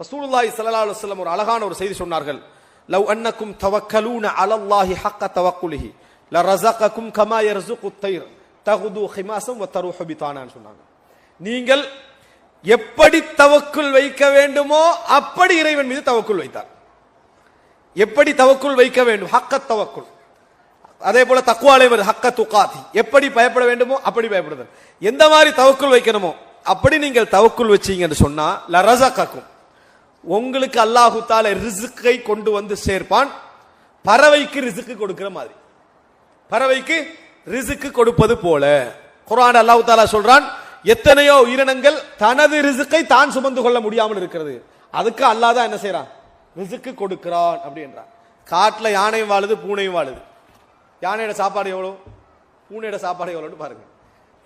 ரசூலுல்லாஹி சல்லா அலுவலம் ஒரு அழகான ஒரு செய்தி சொன்னார்கள். லவ் அன்னக்கும் தவக்கலூன அலல்லாஹி ஹக்க தவக்குலிஹி லரஸகக்கும் கமா யர்ஸுகு தைர் தகுது ஹிமாசம் வத்தரு தருஹு சொன்னாங்க. நீங்கள் எப்படி தவக்குள் வைக்க வேண்டுமோ அப்படி இறைவன் மீது தவக்குள் வைத்தார். எப்படி தவக்குள் வைக்க வேண்டும்? ஹக்க தவக்குள். அதே போல தக்குவாலைவர் ஹக்க துக்காதி எப்படி பயப்பட வேண்டுமோ அப்படி பயப்படுதல். எந்த மாதிரி தவக்குள் வைக்கணுமோ அப்படி நீங்கள் தவக்குள் வச்சீங்கன்னு சொன்னா லரஸகக்கும் உங்களுக்கு அல்லாஹு தால ரிசுக்கை கொண்டு வந்து சேர்ப்பான். பறவைக்கு ரிசுக்கு கொடுக்கிற மாதிரி. பறவைக்கு ரிசுக்கு கொடுப்பது போல. குரான் அல்லாஹு தாலா சொல்றான் எத்தனையோ உயிரினங்கள் தனது ரிசுக்கை தான் சுமந்து கொள்ள முடியாமல் இருக்கிறது. அதுக்கு அல்லாஹ் தான் என்ன செய்யறான் ரிசுக்கு கொடுக்கிறான் அப்படின்றான். காட்டில் யானையும் வாழுது பூனையும் வாழுது. யானையோட சாப்பாடு எவ்வளோ பூனையோட சாப்பாடு எவ்வளோன்னு பாருங்க.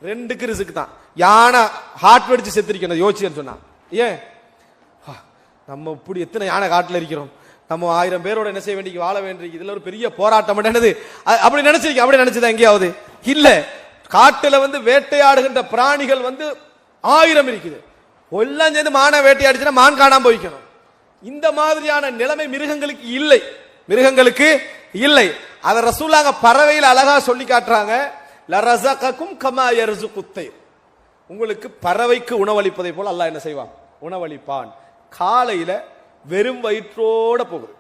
ரெண்டுக்கு ரிசுக்கு தான். யானை ஹார்ட் வெடிச்சு செத்துருக்கணும் யோசிச்சுன்னு சொன்னான். ஏன்? நம்ம இப்படி எத்தனை யானை காட்டில் இருக்கிறோம்? நம்ம ஆயிரம் பேரோட என்ன செய்ய வேண்டிய வாழ வேண்டிய இதுல ஒரு பெரிய போராட்டம். என்னது? அப்படி நினைச்சிருக்கீங்க? அப்படி நினைச்சதா எங்கேயாவது? இல்ல. காட்டுல வந்து வேட்டையாடுகின்ற பிராணிகள் வந்து ஆயிரம் இருக்குது. எல்லாம் சேர்ந்து மானை வேட்டையாடிச்சுன்னா மான் காணாம போய்க்கணும். இந்த மாதிரியான நிலைமை மிருகங்களுக்கு இல்லை. மிருகங்களுக்கு இல்லை. அதை ரசூலாங்க பறவையில் அழகா சொல்லி காட்டுறாங்க. லரசகக்கும் கமா யர்ஸுகு குத்தை உங்களுக்கு பறவைக்கு உணவளிப்பதை போல் அல்லாஹ் என்ன செய்வான்? உணவளிப்பான். காலையில் வெறும் வயிற்றோட போகுது.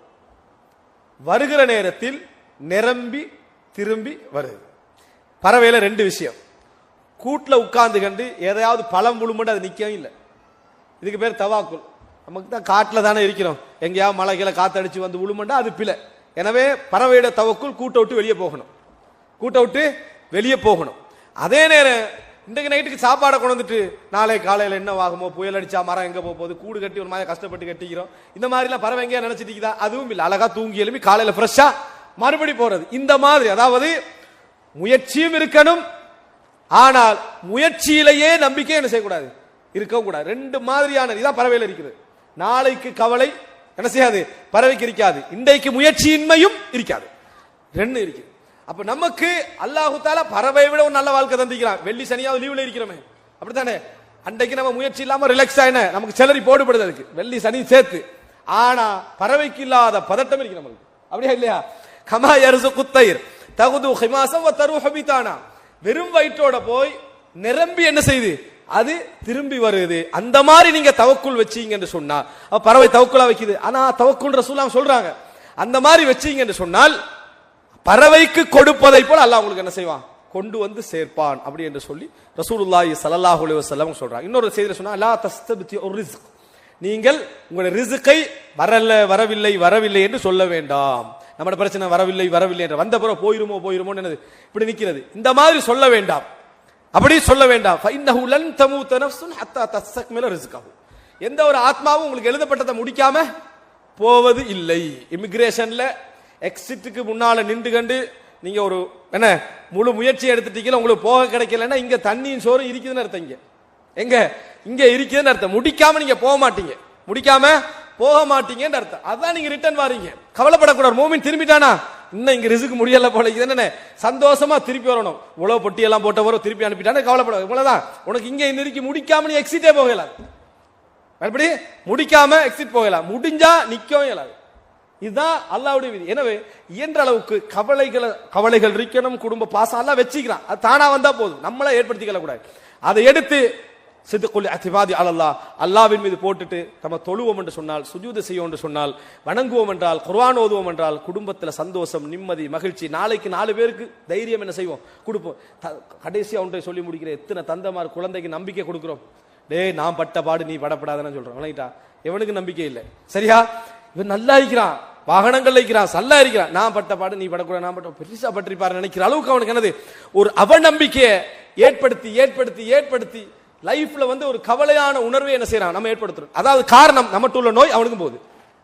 வருகிற நேரத்தில் நிரம்பி திரும்பி வருது. பறவையில் ரெண்டு விஷயம். கூட்டில் உட்கார்ந்து கண்டு எதையாவது பழம் முழுமண்டு அது நிற்கவும் இல்லை. இதுக்கு பேர் தவாக்குள் நமக்கு தான் காட்டில் தானே இருக்கிறோம். எங்கேயாவது மலை கீழே காத்தடிச்சு வந்து உழுமண்டா அது பிழை. எனவே பறவையோட தவக்குள் கூட்டை விட்டு வெளியே போகணும். கூட்ட விட்டு வெளியே போகணும். அதே நேரம் இன்றைக்கு நைட்டுக்கு சாப்பாடை கொண்டு வந்துட்டு நாளை காலையில் என்ன ஆகுமோ புயல் அடிச்சா மரம் எங்கே போக போகுது கூடு கட்டி ஒரு மாதிரி கஷ்டப்பட்டு கட்டிக்கிறோம். இந்த மாதிரிலாம் பறவை எங்கேயா நினைச்சிட்டு அதுவும் இல்லை. அழகா தூங்கி எழுப்பி காலையில் ஃப்ரெஷ்ஷாக மறுபடி போகிறது இந்த மாதிரி அதாவது முயற்சியும் இருக்கணும். ஆனால் முயற்சியிலேயே நம்பிக்கை என்ன செய்யக்கூடாது? இருக்கவும் கூடாது. ரெண்டு மாதிரியான இதான் பறவையில் இருக்கிறது நாளைக்கு கவலை என்ன செய்யாது? பறவைக்கு இருக்காது. இன்றைக்கு முயற்சியின்மையும் இருக்காது. ரெண்டு இருக்குது. அப்ப நமக்கு அல்லாஹு தாலா பறவை விட ஒரு நல்ல வாழ்க்கை தந்திக்கிறான் வெள்ளி சனியாவது லீவ்ல இருக்கிறோமே. அப்படித்தானே? அன்றைக்கு நம்ம முயற்சி இல்லாம ரிலாக்ஸ் ஆயின நமக்கு செலரி போடுபடுது அதுக்கு. வெள்ளி சனி சேர்த்து. ஆனா பறவைக்கு இல்லாத பதட்டம் இருக்கு நம்மளுக்கு. அப்படியா இல்லையா? கமா யர்சு குத்தயிர் தகுது ஹிமாசம் தரு ஹபிதானா. வெறும் வயிற்றோட போய் நிரம்பி என்ன செய்யுது அது திரும்பி வருது. அந்த மாதிரி நீங்க தவக்குள் வச்சீங்கன்னு சொன்னா அப்ப பறவை தவக்குலா வைக்குது. ஆனா தவக்குள் ரசூலாம் சொல்றாங்க. அந்த மாதிரி வச்சீங்கன்னு சொன்னால் பறவைக்கு கொடுப்பதை போல அல்லாஹ் உங்களுக்கு என்ன செய்வான்? கொண்டு வந்து சேர்ப்பான். அப்படி என்று சொல்லி ரசூலுல்லாஹி ஸல்லல்லாஹு அலைஹி வஸல்லம் சொல்றாங்க. இன்னொரு செய்தியில சொன்னா லா தஸ்தபித்தி ஒரு ரிஸ்க். நீங்கள் உங்களுடைய ரிஸ்கை வரல வரவில்லை வரவில்லை என்று சொல்ல வேண்டாம். நம்மட பிரச்சனை வரவில்லை வரவில்லை என்று வந்த பிறகு போயிருமோ போயிருமோ என்னது? இப்படி நிக்கிறது. இந்த மாதிரி சொல்ல வேண்டாம். அப்படி சொல்ல வேண்டாம். எந்த ஒரு ஆத்மாவும் உங்களுக்கு எழுதப்பட்டதை முடிக்காம போவது இல்லை. இமிகிரேஷன்ல எக்ஸிட்டுக்கு முன்னால நின்று கண்டு நீங்க ஒரு என்ன முழு முயற்சி எடுத்துட்டீங்களா உங்களுக்கு போக கிடைக்கலன்னா இங்க தண்ணியும் சோறும் இருக்குதுன்னு அர்த்தம் இங்க. எங்க? இங்க இருக்குதுன்னு அர்த்தம். முடிக்காம நீங்க போக மாட்டீங்க. முடிக்காம போக மாட்டீங்கன்னு அர்த்தம். அதான் நீங்க ரிட்டர்ன் வாரீங்க. கவலைப்படக்கூடாது. மூமின் திரும்பிட்டானா? இன்னும் இங்க ரிசுக்கு முடியல போல இது என்ன சந்தோஷமா திருப்பி வரணும். உழவு பொட்டி எல்லாம் போட்டவரோ திருப்பி அனுப்பிட்டானே கவலைப்பட இவ்வளவுதான். உனக்கு இங்க நெருக்கி முடிக்காம நீ எக்ஸிட்டே போகலாம் மறுபடி முடிக்காம எக்ஸிட் போகலாம். முடிஞ்சா நிக்கவும் இயலாது. இதுதான் அல்லாவுடைய விதி. எனவே இயன்ற அளவுக்கு கவலைகளை கவலைகள் இருக்கணும் குடும்ப பாசம் எல்லாம் வச்சுக்கிறான். அது தானா வந்தா போதும். நம்மளே ஏற்படுத்திக்கல கூடாது அதை எடுத்து சித்துக்குள்ளி அதிபாதி அலல்லா அல்லாவின் மீது போட்டுட்டு நம்ம தொழுவோம் என்று சொன்னால் சுஜூத செய்வோம் என்று சொன்னால் வணங்குவோம் என்றால் குர்வான் ஓதுவோம் என்றால் குடும்பத்தில் சந்தோஷம் நிம்மதி மகிழ்ச்சி நாளைக்கு நாலு பேருக்கு தைரியம் என்ன செய்வோம்? கொடுப்போம். த- கடைசியா ஒன்றை சொல்லி முடிக்கிற எத்தனை தந்தமார் குழந்தைக்கு நம்பிக்கை கொடுக்குறோம்? டேய் நான் பட்ட பாடு நீ படப்படாதன்னு சொல்கிறோம் விளங்கிட்டா? எவனுக்கு நம்பிக்கை இல்லை? சரியா? இவன் நல்லா இருக்கிறான். வாகனங்கள் இருக்கிறான் சல்லா இருக்கிறான். நான் பட்ட பாடு நீ படக்கூடாது நான் பட்ட பெருசா பற்றிப்பாரு நினைக்கிற அளவுக்கு அவனுக்கு என்னது? ஒரு அவநம்பிக்கையை ஏற்படுத்தி ஏற்படுத்தி ஏற்படுத்தி லைஃப்ல வந்து ஒரு கவலையான உணர்வை என்ன செய்யறான் நம்ம ஏற்படுத்துறோம். அதாவது காரணம் நம்மகிட்ட உள்ள நோய் அவனுக்கும் போகுது.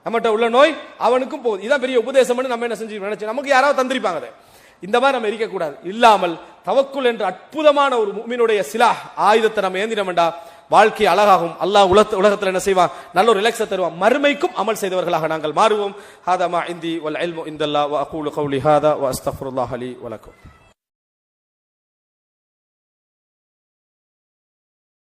நம்மகிட்ட உள்ள நோய் அவனுக்கும் போகுது. இதான் பெரிய உபதேசம்னு நம்ம என்ன செஞ்சு நினைச்சு நமக்கு யாராவது தந்திருப்பாங்க அதை. இந்த மாதிரி நம்ம இருக்கக்கூடாது. இல்லாமல் தவக்குள் என்ற அற்புதமான ஒரு மீனுடைய சிலா ஆயுதத்தை நம்ம ஏந்தினோம்டா வாழ்க்கை அழகாகும். அல்லாஹ் உலக உலகத்தில் என்ன செய்வான்? நல்ல ஒரு ரிலாக்ஸை தருவான். மறுமைக்கும் அமல் செய்தவர்களாக நாங்கள் மாறுவோம். ஹாதமா இந்தி வல் இல்மு இந்தல்லா வ அகூலு கௌலி ஹாதா வ அஸ்தஃபுல்லாஹ் அலி வலக்கும்.